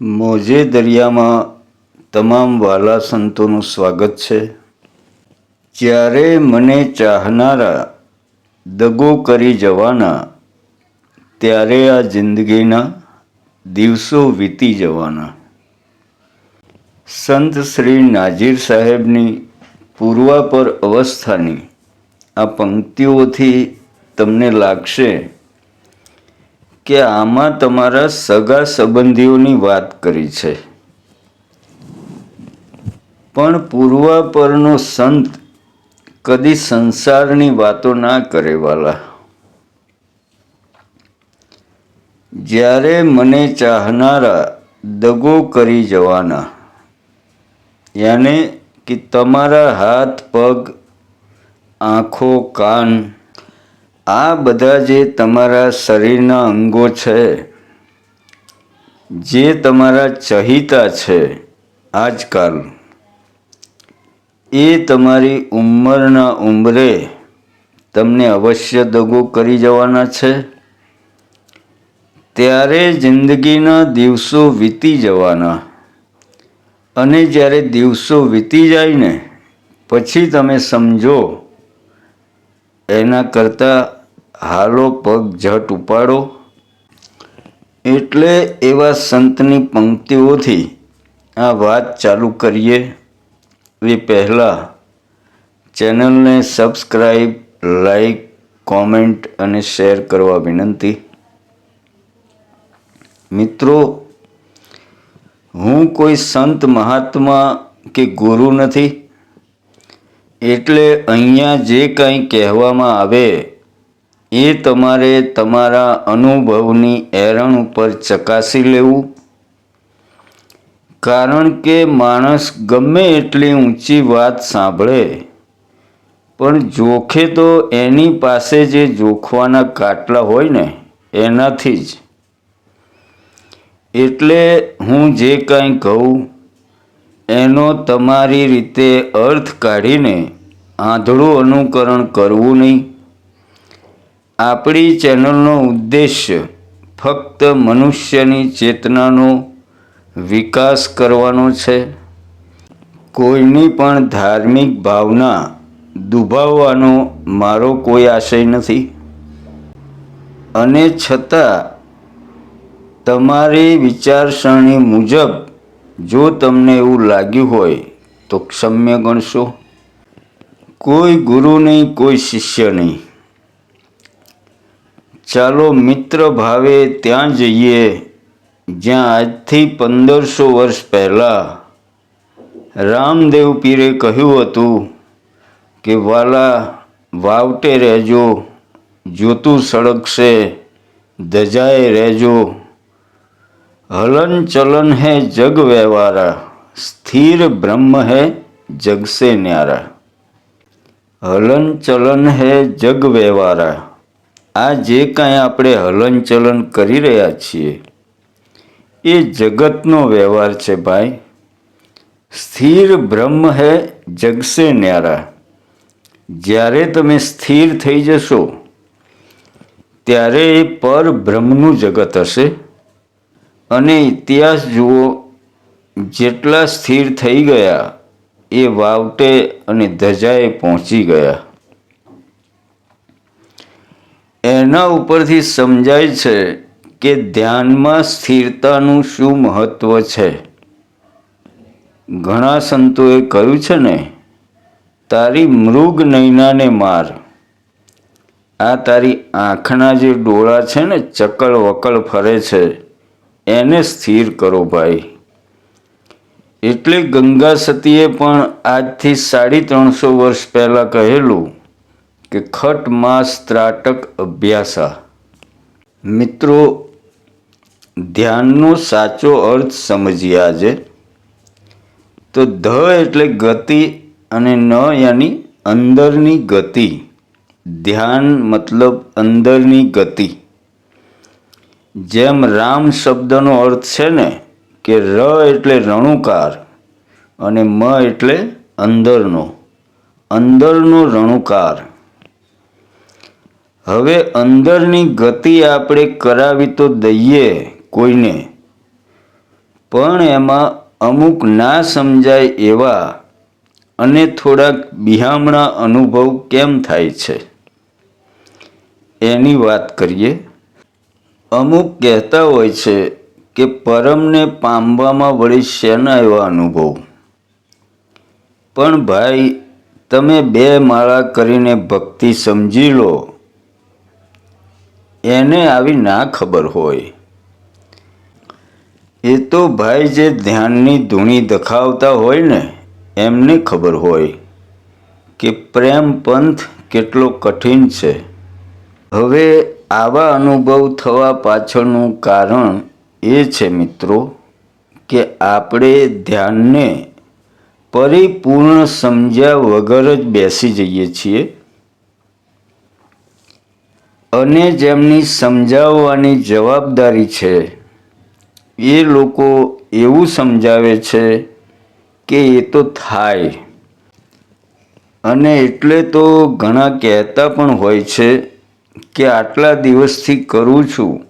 મોજે દરિયામાં તમામ વાલા સંતોનું સ્વાગત છે. જ્યારે મને ચાહનારા દગો કરી જવાના, ત્યારે આ જિંદગીના દિવસો વીતી જવાના. સંત શ્રી નાજીર સાહેબની પૂર્વાપર અવસ્થાની આ પંક્તિઓથી તમને લાગશે કે આમાં તમારા સગા સંબંધીઓની વાત કરી છે. પણ પૂર્વાપરનો સંત કદી સંસારની વાતો ના કરેવાલા જ્યારે મને ચાહનારા દગો કરી જવાના, યાને કે તમારા હાથ, પગ, આંખો, કાન આ બધા જે તમારા શરીરના અંગો છે, જે તમારા ચહિતા છે આજકાલ, એ તમારી ઉંમરના ઉંમરે તમને અવશ્ય દગો કરી જવાના છે. ત્યારે જિંદગીના દિવસો વીતી જવાના. અને જ્યારે દિવસો વીતી જાય ને, પછી તમે સમજો, એના કરતાં હાલો પગ ઝટ ઉપાડો. એટલે એવા સંતની પંક્તિઓથી આ વાત ચાલુ કરીએ. એ પહેલાં ચેનલને સબસ્ક્રાઈબ લાઈક કોમેન્ટ અને શેર કરવા વિનંતી. મિત્રો, હું કોઈ સંત મહાત્મા કે ગુરુ નથી. એટલે અહીંયા જે કંઈ કહેવામાં આવે એ તમારે તમારા અનુભવની એરણ ઉપર ચકાસી લેવું. કારણ કે માણસ ગમે એટલી ઊંચી વાત સાંભળે, પણ જોખે તો એની પાસે જે જોખવાના કાટલા હોય ને, એનાથી જ. એટલે હું જે કાંઈ કહું, એનો તમારી રીતે અર્થ કાઢીને આંધળું અનુકરણ કરવું નહીં. આપણી ચેનલનો ઉદ્દેશ્ય ફક્ત મનુષ્યની ચેતનાનો વિકાસ કરવાનો છે. કોઈની પણ ધાર્મિક ભાવના દુભાવવાનો મારો કોઈ આશય નથી. અને છતાં તમારી વિચારસરણી મુજબ જો તમને એવું લાગ્યું હોય તો ક્ષમ્ય ગણશો. કોઈ ગુરુ નહીં કોઈ શિષ્ય નહીં ચાલો મિત્ર ભાવે ત્યાં જઈએ, જ્યાં આજથી પંદરસો વર્ષ પહેલાં રામદેવ પીરે કહ્યું હતું કે, વાલા, વાવટે રહેજો, જોતું સળગશે, ધજાએ રહેજો. હલન ચલન હે જગ વ્યવહારા, સ્થિર બ્રહ્મ હે જગસે ન્યારા. હલન ચલન હે જગ વ્યવહારા આ જે કાંઈ આપણે હલનચલન કરી રહ્યા છીએ, એ જગતનો વ્યવહાર છે ભાઈ. સ્થિર બ્રહ્મ હે, જગશે ન્યારા. જ્યારે તમે સ્થિર થઈ જશો, ત્યારે એ પર બ્રહ્મનું જગત હશે. અને ઇતિહાસ જુઓ, જેટલા સ્થિર થઈ ગયા, એ વાવટે અને ધજાએ પહોંચી ગયા. એના ઉપરથી સમજાય છે કે ધ્યાનમાં સ્થિરતાનું શું મહત્વ છે. ઘણા સંતોએ કહ્યું છે ને, તારી મૃગ નૈનાને માર. આ તારી આંખના જે ડોળા છે ને ચકલ વકલ ફરે છે, એને સ્થિર કરો ભાઈ. એટલે ગંગા સતીએ પણ આજથી સાડી ત્રણસો વર્ષ પહેલાં કહેલું કે ખટ સ્ત્રાટક ત્રાટક અભ્યાસા. મિત્રો, ધ્યાનનો સાચો અર્થ સમજીએ આજે. તો ધ એટલે ગતિ અને ન યાની અંદરની ગતિ. ધ્યાન મતલબ અંદરની ગતિ. જેમ રામ શબ્દનો અર્થ છે ને, કે ર એટલે રણુકાર અને મ એટલે અંદરનો. અંદરનો રણુકાર. હવે અંદરની ગતિ આપણે કરાવી તો દઈએ કોઈને. પણ એમાં અમુક ના સમજાય એવા અને થોડાક બિહામણા અનુભવ કેમ થાય છે? એની વાત કરીએ. અમુક કહેતા હોય છે કે પરમને પામવામાં વળી શેના એવા અનુભવ? પણ ભાઈ, તમે બે માળા કરીને ભક્તિ સમજી લો. એને આવી ના ખબર હોય. એ તો ભાઈ જે ધ્યાનની ધૂણી દખાવતા હોય ને, એમને ખબર હોય કે પ્રેમ પંથ કેટલો કઠિન છે. હવે આવા અનુભવ થવા પાછળનું કારણ એ છે મિત્રો કે આપણે ધ્યાનને પરિપૂર્ણ સમજ્યા વગર જ બેસી જઈએ છીએ. અને જેમની સમજાવવાની જવાબદારી છે. એ લોકો એવું સમજાવે છે કે એ તો થાય. અને એટલે તો ઘણા કહેતા પણ હોય છે કે આટલા દિવસથી કરું છું,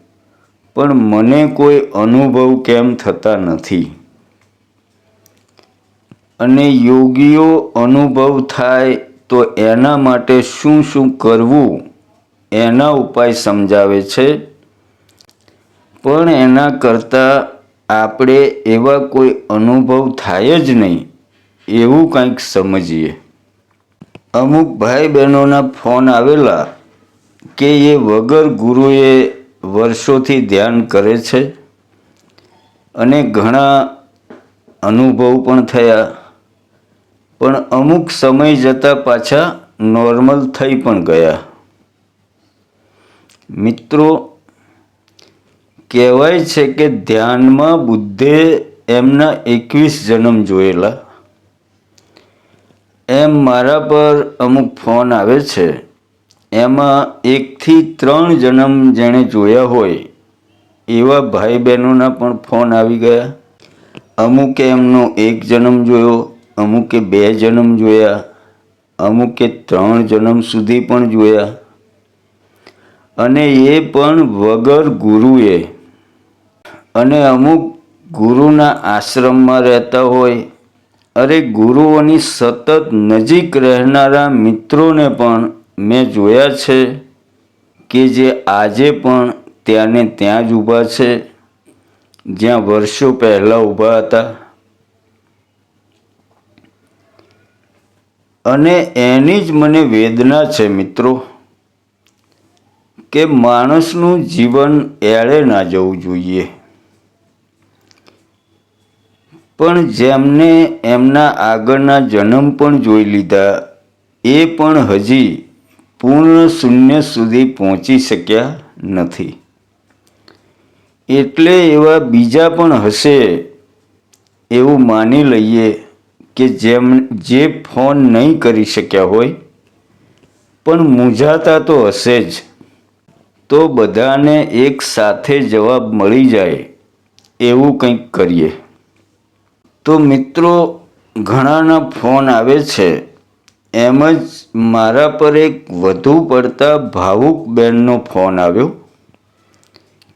પણ મને કોઈ અનુભવ કેમ થતા નથી? અને યોગીઓ અનુભવ થાય તો એના માટે શું શું કરવું? એના ઉપાય સમજાવે છે. પણ એના કરતાં આપણે એવા કોઈ અનુભવ થાય જ નહીં, એવું કંઈક સમજીએ. અમુક ભાઈ બહેનોના ફોન આવેલા કે એ વગર ગુરુએ વર્ષોથી ધ્યાન કરે છે અને ઘણા અનુભવ પણ થયા. પણ અમુક સમય જતાં પાછા નોર્મલ થઈ પણ ગયા. મિત્રો, કહેવાય છે કે ધ્યાનમાં બુદ્ધે એમના એકવીસ જન્મ જોયેલા. એમ મારા પર અમુક ફોન આવે છે. એમાં એકથી ત્રણ જન્મ જેણે જોયા હોય, એવા ભાઈ બહેનોના પણ ફોન આવી ગયા. અમુકે એમનો એક જન્મ જોયો, અમુકે બે જન્મ જોયા, અમુકે ત્રણ જન્મ સુધી પણ જોયા. અને એ પણ વગર ગુરુએ. અને અમુક ગુરુના આશ્રમમાં રહેતા હોય. અરે ગુરુઓની સતત નજીક રહેનારા મિત્રોને પણ મેં જોયા છે કે જે આજે પણ ત્યાંને ત્યાં જ ઊભા છે, જ્યાં વર્ષો પહેલાં ઊભા હતા. અને એની જ મને વેદના છે મિત્રો. કે માણસનું જીવન એળે ના જવું જોઈએ. પણ જેમને એમના આગળના જન્મ પણ જોઈ લીધા, એ પણ હજી પૂર્ણ શૂન્ય સુધી પહોંચી શક્યા નથી. એટલે એવા બીજા પણ હશે એવું માની લઈએ કે જેમ, જે ફોન નહીં કરી શક્યા હોય, પણ મૂંઝાતા તો હશે જ. તો બધાને એક સાથે જવાબ મળી જાય એવું કંઈક કરીએ. તો મિત્રો, ઘણાના ફોન આવે છે. એમ જ મારા પર એક વધુ પડતા ભાવુક બહેનનો ફોન આવ્યો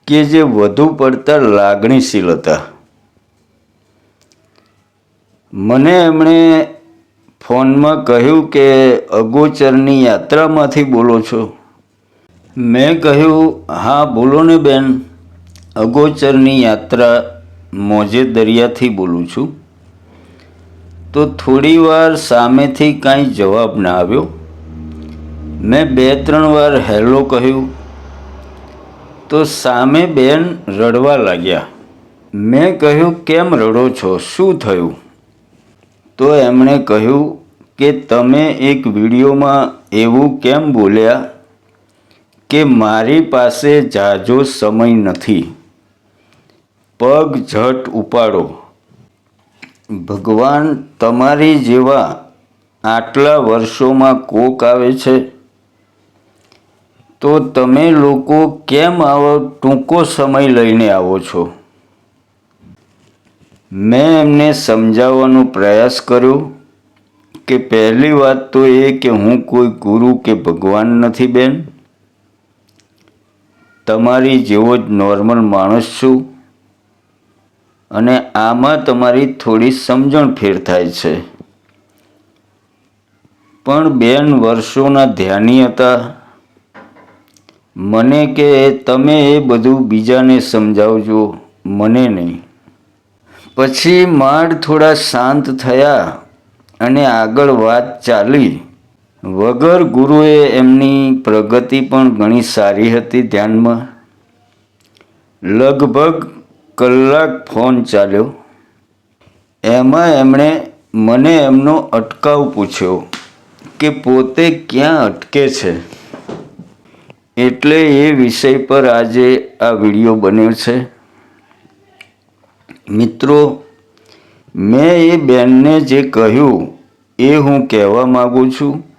કે જે વધુ પડતા લાગણીશીલ હતા. મને એમણે ફોનમાં કહ્યું કે, અગોચરની યાત્રામાંથી બોલો છો. મેં કહ્યું, હા, બોલો ને બેન, અગોચરની યાત્રા મોજે દરિયાથી બોલું છું. તો થોડી વાર સામેથી કાંઈ જવાબ ના આવ્યો. મેં બે ત્રણ વાર હેલો કહ્યું. તો સામે બેન રડવા લાગ્યા. મેં કહ્યું, કેમ રડો છો? શું થયું? તો એમણે કહ્યું કે, તમે એક વિડીયોમાં એવું કેમ બોલ્યા? કે મારી પાસે જાજો સમય નથી. પગ ઝટ ઉપાડો. ભગવાન તમારી જેવા આટલા વર્ષોમાં કોક આવે છે? તો તમે લોકો કેમ આવો ટૂંકો સમય લઈને આવો છો? મેં એમને સમજાવવાનો પ્રયાસ કર્યો કે પહેલી વાત તો એ કે હું કોઈ ગુરુ કે ભગવાન નથી બેન. તમારી જેવો જ નોર્મલ માણસ છું અને આમાં તમારી થોડી સમજણ ફેર થાય છે. પણ બેન વર્ષોના ધ્યાની હતા. મને કે તમે એ બધું બીજાને સમજાવજો, મને નહીં. પછી માંડ થોડા શાંત થયા અને આગળ વાત ચાલી. વગર ગુરુએ એમની પ્રગતિ પણ ઘણી સારી હતી ધ્યાનમાં. લગભગ કલાક ફોન ચાલ્યો. એમાં એમણે મને એમનો અટકાવ પૂછ્યો કે પોતે ક્યાં અટકે છે? એટલે એ વિષય પર આજે આ વીડિયો બન્યો છે. મિત્રો, મેં એ બેનને જે કહ્યું એ હું કહેવા માગું છું.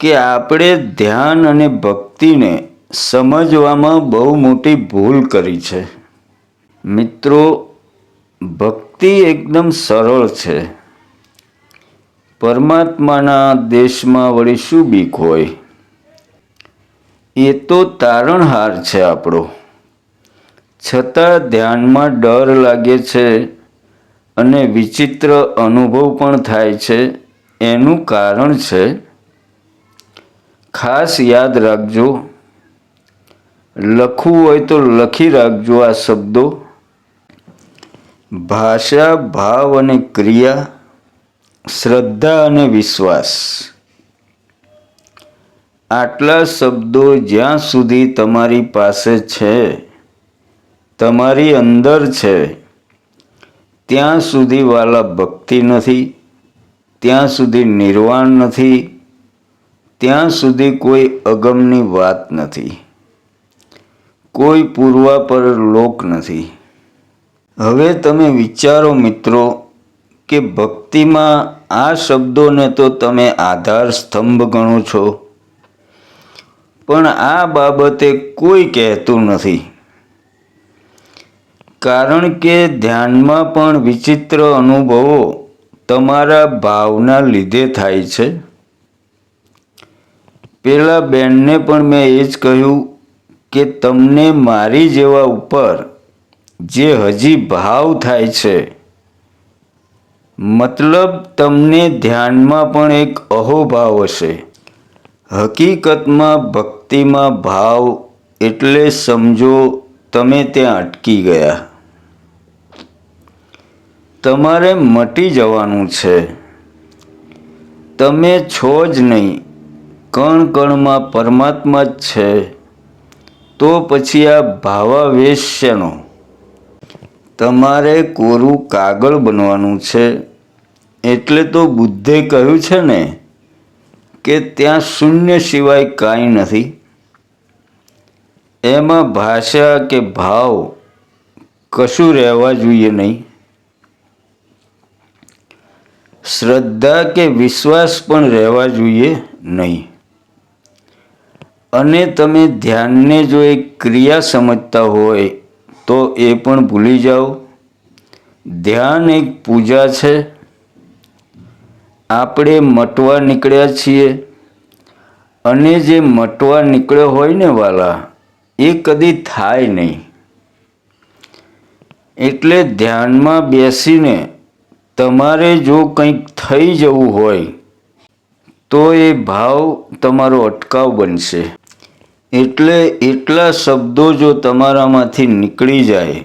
કે આપણે ધ્યાન અને ભક્તિને સમજવામાં બહુ મોટી ભૂલ કરી છે. મિત્રો, ભક્તિ એકદમ સરળ છે. પરમાત્માના દેશમાં વળી શું બીક હોય? એ તો તારણહાર છે આપણો. છતાં ધ્યાનમાં ડર લાગે છે અને વિચિત્ર અનુભવ પણ થાય છે. એનું કારણ છે ખાસ યાદ રાખજો. લખવું હોય તો લખી રાખજો આ શબ્દો. ભાષા, ભાવ અને ક્રિયા, શ્રદ્ધા અને વિશ્વાસ. આટલા શબ્દો જ્યાં સુધી તમારી પાસે છે, તમારી અંદર છે, ત્યાં સુધી વાલા ભક્તિ નથી, ત્યાં સુધી નિર્વાણ નથી ત્યાં સુધી કોઈ અગમની વાત નથી. કોઈ પૂર્વા પર લોક નથી. હવે તમે વિચારો મિત્રો કે ભક્તિમાં આ શબ્દોને તો તમે આધાર સ્તંભ ગણો છો. પણ આ બાબતે કોઈ કહેતું નથી. કારણ કે ધ્યાનમાં પણ વિચિત્ર અનુભવો તમારા ભાવના લીધે થાય છે. પેલા બેનને પણ મેં એ જ કહ્યું કે તમને મારી જેવા ઉપર જે હજી ભાવ થાય છે, મતલબ તમને ધ્યાનમાં પણ એક અહોભાવ હશે. હકીકતમાં ભક્તિમાં ભાવ એટલે સમજો તમે ત્યાં અટકી ગયા. તમારે મટી જવાનું છે. તમે છો જ નહીં. કણ કણમાં પરમાત્મા જ છે. તો પછી આ ભાવાવેશ શેનો તમારે કોરું કાગળ બનવાનું છે. એટલે તો બુદ્ધે કહ્યું છે ને કે ત્યાં શૂન્ય સિવાય કાંઈ નથી. એમાં ભાષા કે ભાવ કશું રહેવા જોઈએ નહીં. શ્રદ્ધા કે વિશ્વાસ પણ રહેવા જોઈએ નહીં. અને તમે ધ્યાનને જો એક ક્રિયા સમજતા હોય, તો એ પણ ભૂલી જાઓ. ધ્યાન એક પૂજા છે. આપણે મટવા નીકળ્યા છીએ. અને જે મટવા નીકળ્યો હોય ને વાલા, એ કદી થાય નહીં. એટલે ધ્યાનમાં બેસીને તમારે જો કંઈક થઈ જવું હોય, તો એ ભાવ તમારો અટકાવ બનશે. એટલે એટલા શબ્દો જો તમારામાંથી નીકળી જાય,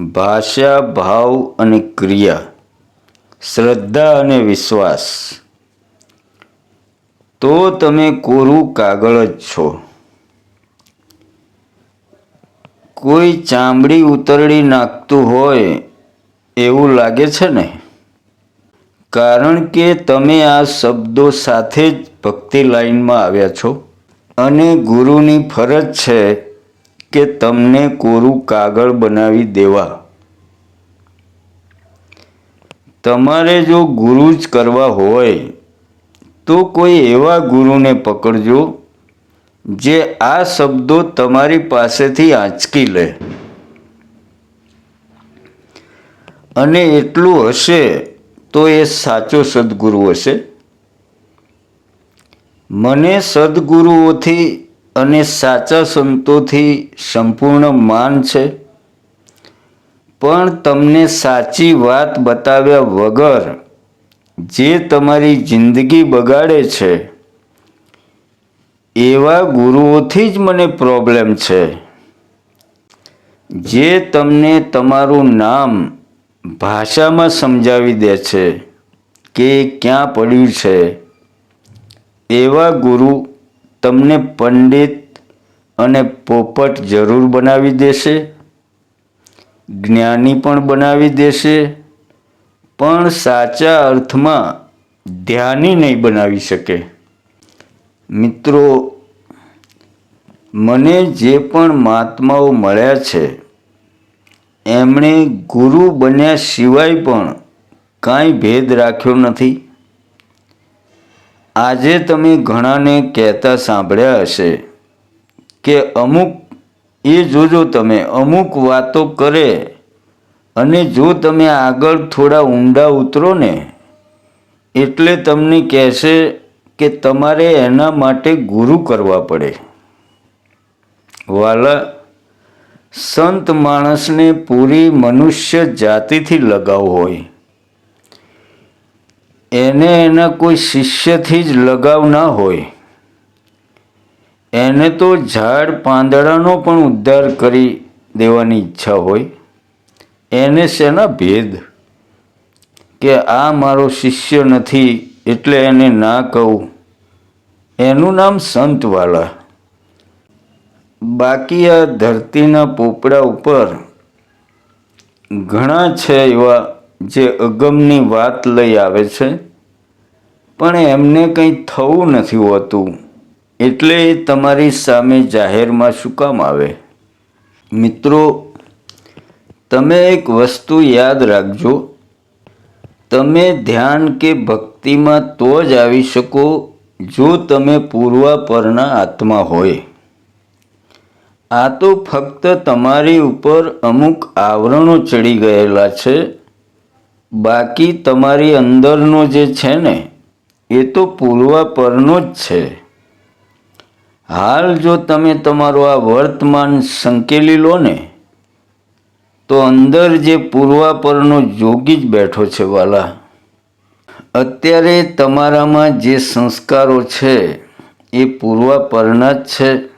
ભાષા, ભાવ અને ક્રિયા, શ્રદ્ધા અને વિશ્વાસ, તો તમે કોરું કાગળ જ છો. કોઈ ચામડી ઉતરડી નાખતું હોય એવું લાગે છે ને? કારણ કે તમે આ શબ્દો સાથે જ ભક્તિ લાઈનમાં આવ્યા છો. અને ગુરુની ફરજ છે કે તમને કોરું કાગળ બનાવી દેવા. તમારે જો ગુરુ જ કરવા હોય, તો કોઈ એવા ગુરુને પકડજો, જે આ શબ્દો તમારી પાસેથી આંચકી લે. અને એટલું હશે, તો એ સાચો સદગુરુ હશે. મને સદગુરુઓથી અને સાચા સંતોથી સંપૂર્ણ માન છે. પણ તમને સાચી વાત બતાવ્યા વગર જે તમારી જિંદગી બગાડે છે, એવા ગુરુઓથી જ મને પ્રોબ્લેમ છે. જે તમને તમારું નામ ભાષામાં સમજાવી દે છે કે ક્યાં પડ્યું છે એવા ગુરુ તમને પંડિત અને પોપટ જરૂર બનાવી દેશે, જ્ઞાની પણ બનાવી દેશે, પણ સાચા અર્થમાં ધ્યાની નહીં બનાવી શકે. મિત્રો, મને જે પણ મહાત્માઓ મળ્યા છે, એમણે ગુરુ બન્યા સિવાય પણ કાંઈ ભેદ રાખ્યો નથી. આજે તમે ઘણાને કહેતા સાંભળ્યા હશે કે અમુક, એ જોજો તમે, અમુક વાતો કરે અને જો તમે આગળ થોડા ઊંડા ઉતરો ને, એટલે તમને કહેશે કે તમારે એના માટે ગુરુ કરવા પડે. વાલા, સંત માણસને પૂરી મનુષ્ય જાતિથી લગાવ હોય. એને એના કોઈ શિષ્યથી જ લગાવ ના હોય. એને તો ઝાડ પાંદડાનો પણ ઉદ્ધાર કરી દેવાની ઈચ્છા હોય. એને શેના ભેદ? કે આ મારો શિષ્ય નથી એટલે એને ના કહું. એનું નામ સંતવાલા. બાકી આ ધરતીના પોપડા ઉપર ઘણા છે એવા જે અગમની વાત લઈ આવે છે. પણ એમને કંઈ થવું નથી હોતું. એટલે તમારી સામે જાહેરમાં શું કામ આવે? મિત્રો, તમે એક વસ્તુ યાદ રાખજો. તમે ધ્યાન કે ભક્તિમાં તો જ આવી શકો જો તમે પૂર્વાપરના આત્મા હોય. આ તો ફક્ત તમારી ઉપર અમુક આવરણો ચડી ગયેલા છે. બાકી તમારી અંદરનો જે છે ને એ તો પૂર્વાપરનો જ છે. હાલ જો તમે તમારું આ વર્તમાન સંકેલી લો ને, તો અંદર જે પૂર્વાપરનો જોગી જ બેઠો છે વાલા. અત્યારે તમારામાં જે સંસ્કારો છે, એ પૂર્વાપરના જ છે.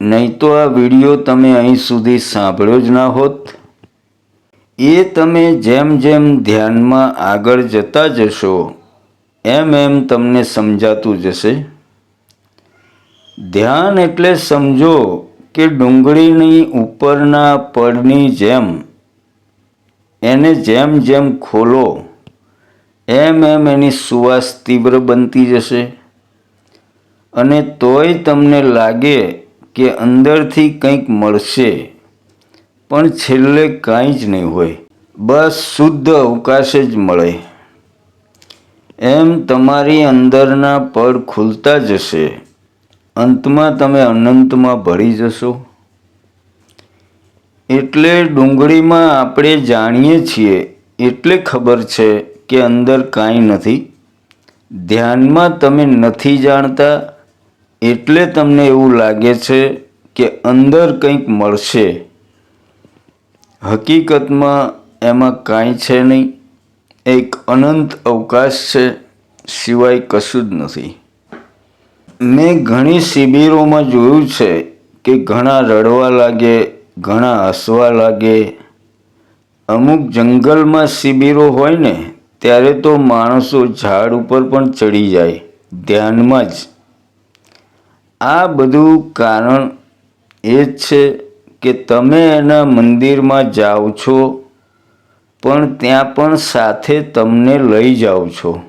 નહીં તો આ વીડિયો તમે અહીં સુધી સાંભળ્યો જ ના હોત. એ તમે જેમ જેમ ધ્યાનમાં આગળ જતા જશો એમ એમ તમને સમજાતું જશે. ધ્યાન એટલે સમજો કે ડુંગળીની ઉપરના પડની જેમ, એને જેમ જેમ ખોલો, એમ એમ એની સુવાસ તીવ્ર બનતી જશે. અને તોય તમને લાગે કે અંદરથી કંઈક મળશે, પણ છેલ્લે કાંઈ જ નહીં હોય. બસ શુદ્ધ અવકાશ જ મળે. એમ તમારી અંદરના પડ ખુલતા જશે. અંતમાં તમે અનંતમાં ભળી જશો. એટલે ડુંગળીમાં આપણે જાણીએ છીએ, એટલે ખબર છે કે અંદર કાંઈ નથી. ધ્યાનમાં તમે નથી જાણતા, એટલે તમને એવું લાગે છે કે અંદર કંઈક મળશે. હકીકતમાં એમાં કાંઈ છે નહીં. એક અનંત અવકાશ છે સિવાય કશું જ નથી. મેં ઘણી શિબિરોમાં જોયું છે કે ઘણા રડવા લાગે, ઘણા હસવા લાગે. અમુક જંગલમાં શિબિરો હોય ને, ત્યારે તો માણસો ઝાડ ઉપર પણ ચડી જાય, ધ્યાનમાં જ. આ બધું કારણ એ જ છે કે તમે એના મંદિરમાં જાઓ છો પણ ત્યાં પણ સાથે તમને લઈ જાઓ છો.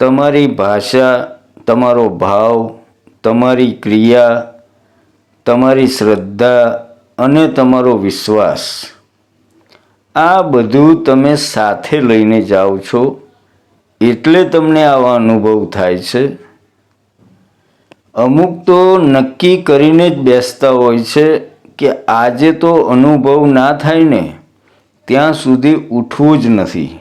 તમારી ભાષા, તમારો ભાવ, તમારી ક્રિયા, તમારી શ્રદ્ધા અને તમારો વિશ્વાસ, આ બધું તમે સાથે લઈને જાઓ છો એટલે તમને આવા અનુભવ થાય છે. અમુક તો નક્કી કરીને જ બેસતા હોય છે કે આજે તો અનુભવ ના થાય ને. ત્યાં સુધી ઉઠવું જ નથી.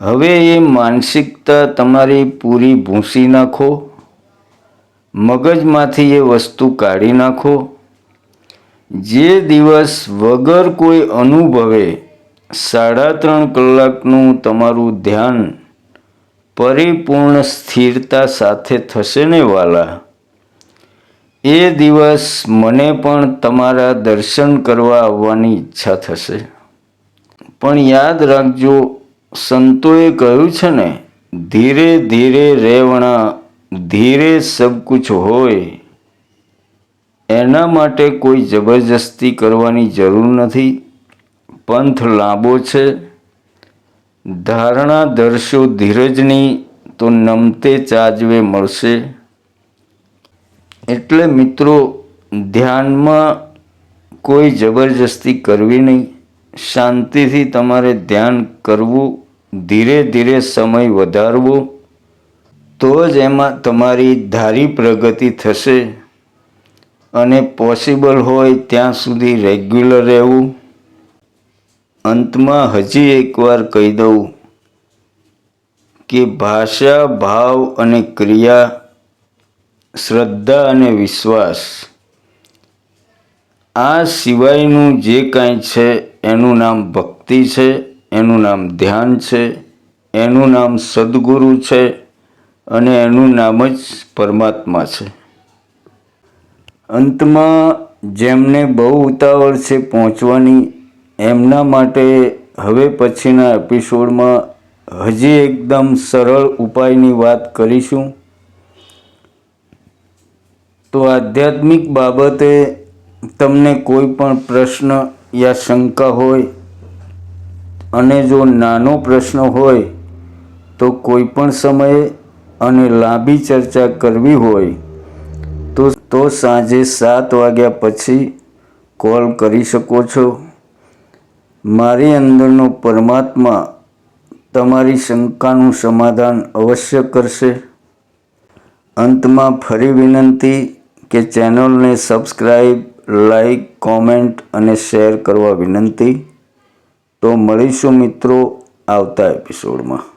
હવે એ માનસિકતા તમારી પૂરી ભૂંસી નાખો, મગજમાંથી એ વસ્તુ કાઢી નાખો. જે દિવસ વગર કોઈ અનુભવે, સાડા ત્રણ કલાકનું તમારું ધ્યાન પરિપૂર્ણ સ્થિરતા સાથે થશે ને વાલા? એ દિવસ મને પણ તમારા દર્શન કરવા આવવાની ઈચ્છા થશે. પણ યાદ રાખજો, સંતોએ કહ્યું છે ને, ધીરે ધીરે રહેવણા, ધીરે સબ કુછ હોય. એના માટે કોઈ જબરજસ્તી કરવાની જરૂર નથી. પંથ લાંબો છે. ધારણા ધરશો ધીરજની, તો નમતે ચાજવે મળશે. એટલે મિત્રો, ધ્યાનમાં કોઈ જબરજસ્તી કરવી નહીં. શાંતિથી તમારે ધ્યાન કરવું, ધીરે ધીરે સમય વધારવો, તો જ એમાં તમારી ધારી પ્રગતિ થશે. અને પોસિબલ હોય ત્યાં સુધી રેગ્યુલર રહેવું. અંતમાં હજી એકવાર કહી દઉં કે ભાષા, ભાવ અને ક્રિયા શ્રદ્ધા અને વિશ્વાસ. આ સિવાયનું જે કાંઈ છે, એનું નામ ભક્તિ છે, એનું નામ ધ્યાન છે, એનું નામ સદગુરુ છે અને એનું નામ જ પરમાત્મા છે. અંતમાં જેમને બહુ ઉતાવળ છે પહોંચવાની, એમના માટે હવે પછીના એપિસોડમાં હજી એકદમ સરળ ઉપાયની વાત કરીશું. તો આધ્યાત્મિક બાબતે તમને કોઈ પણ પ્રશ્ન યા શંકા હોય અને જો નાનો પ્રશ્ન હોય તો કોઈ પણ સમયે અને લાંબી ચર્ચા કરવી હોય તો તો સાંજે સાત વાગ્યા પછી કોલ કરી શકો છો. મારી અંદરનો પરમાત્મા તમારી શંકાનું સમાધાન અવશ્ય કરશે. અંતમાં ફરી વિનંતી કે ચેનલને સબસ્ક્રાઈબ લાઈક કોમેન્ટ અને શેર કરવા વિનંતી. તો મળીશું મિત્રો આવતા એપિસોડમાં.